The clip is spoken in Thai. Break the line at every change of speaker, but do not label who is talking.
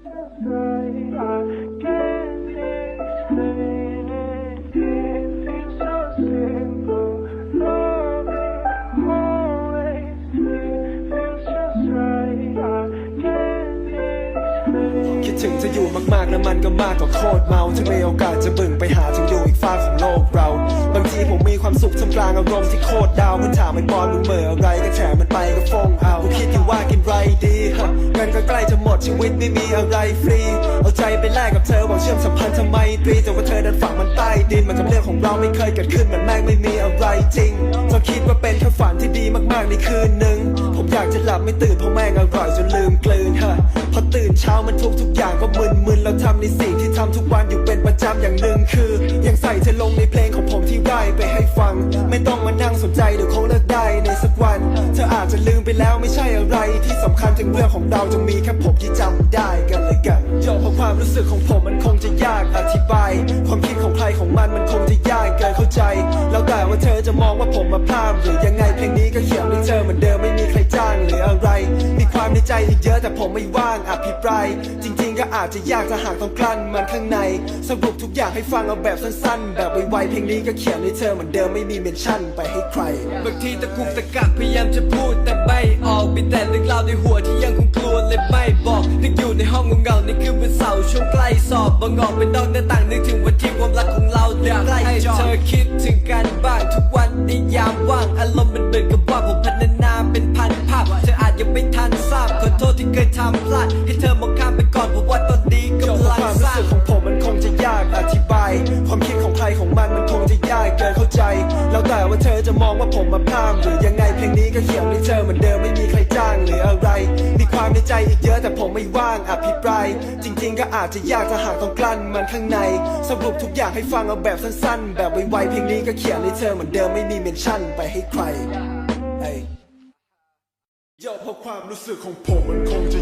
คิดถึงจะอยู่มากๆแล้วมันก็มากกว่าโคตรเมาถ้ามีโอกาสจะบึ่งไปหาถึงอยู่อีกฟ้าของโลกเรา บางทีผมมีความสุขท่ามกลางอารมณ์ที่โคตรดาวมันถามไอ้บอลมึงเหม่ออะไรก็แฉมันไปก็ ชีวิตไม่มีอะไรฟรี เอาใจไปแลกกับเธอหวังเชื่อมสัมพันธ์ทำไมตรีแต่ว่าเธอนั้นฝังมันใต้ดินมันกับเรื่องของเราไม่เคยเกิดขึ้นมันแม่งไม่มีอะไรจริงเจนคิดว่าเป็นแค่ฝันที่ดีมากๆในคืนหนึ่งผมอยากจะหลับไม่ตื่นเพราะแม่งอร่อยจนลืมกลืนฮะพอตื่นเช้ามันทุกทุกอย่างก็มึนๆแล้วทำในสิ่งที่ทำทุกวันอยู่เป็นประจำอย่างหนึ่งคือ ยังใส่เธอลงในเพลงของผมที่ร่ายไปให้ฟัง ไม่ต้องมานั่งสนใจเดี๋ยวคงเลิกได้ในสักวัน เธออาจจะลืมไปแล้วไม่ใช่อะไรที่สำคัญถึงเรื่องของเราจะมีแค่ผมที่จำได้กันเลยกันโยเพราะความรู้สึกของผมมันคงจะยากอธิบาย ความคิดของใครของมันมันคงจะยากเกินเข้าใจ แล้วแต่ว่าเธอจะมองว่าผมมาพลาดหรือยังไงเพลงนี้ก็เขียนให้เธอเหมือนเดิมไม่มีใครจ้างหรืออะไร มีความในใจอีกเยอะแต่ผมไม่ว่างอภิปรายจริง ๆ ก็อาจจะยากถ้าหากต้องกลั้นมันข้างใน สรุปทุกอย่างให้ฟังเอาแบบสั้นๆ แบบไวๆเพลงนี้ก็เขียนให้เธอเหมือนเดิมไม่มีเมนชั่นไปให้ใคร
บางทีตะกุกตะกักพยายามจะพูดแต่ไม่ออกมีแต่เรื่องราวในหัวที่ยังคงกลัวเลยไม่บอกนึกอยู่ในห้องเงาๆในคืนวันเสาร์ช่วงใกล้สอบบางออกเป็นนอกหน้าต่างนึกถึงวันที่ความรักของเราเดินใกล้จอให้เธอคิดถึงกันบ้างทุกวันในยามว่างอารมณ์มันเหมือนกับว่าผมพัฒนาเป็นพันภาพเธออาจยังไม่ทันทราบขอโทษที่เคยทำพลาดให้เธอมองข้ามไปก่อนเพราะว่าตอนนี้กำลัง
ความ
ส
รู้
ร้าง
สึกของผมมันคงจะยากอธิบายความคิดของใครของมันมันคงจะยากเกินเข้าใจ แล้วแต่ว่าเธอจะมองว่าผมมาพลาดหรือยังไงเพลงนี้ ก็เขียนให้เธอเหมือนเดิมไม่มีใครจ้างหรืออะไร มีความในใจอีกเยอะแต่ผมไม่ว่างอภิปราย จริง ๆ ก็อาจจะยากถ้าหากต้องกลั้นมันข้างใน สรุปทุกอย่างให้ฟังเอาแบบสั้นๆ แบบไวๆเพลงนี้ก็เขียนให้เธอเหมือนเดิมไม่มีเมนชั่นไปให้ใครเอ้ย
ยอเพราะความรู้สึกของผมมันคงจะ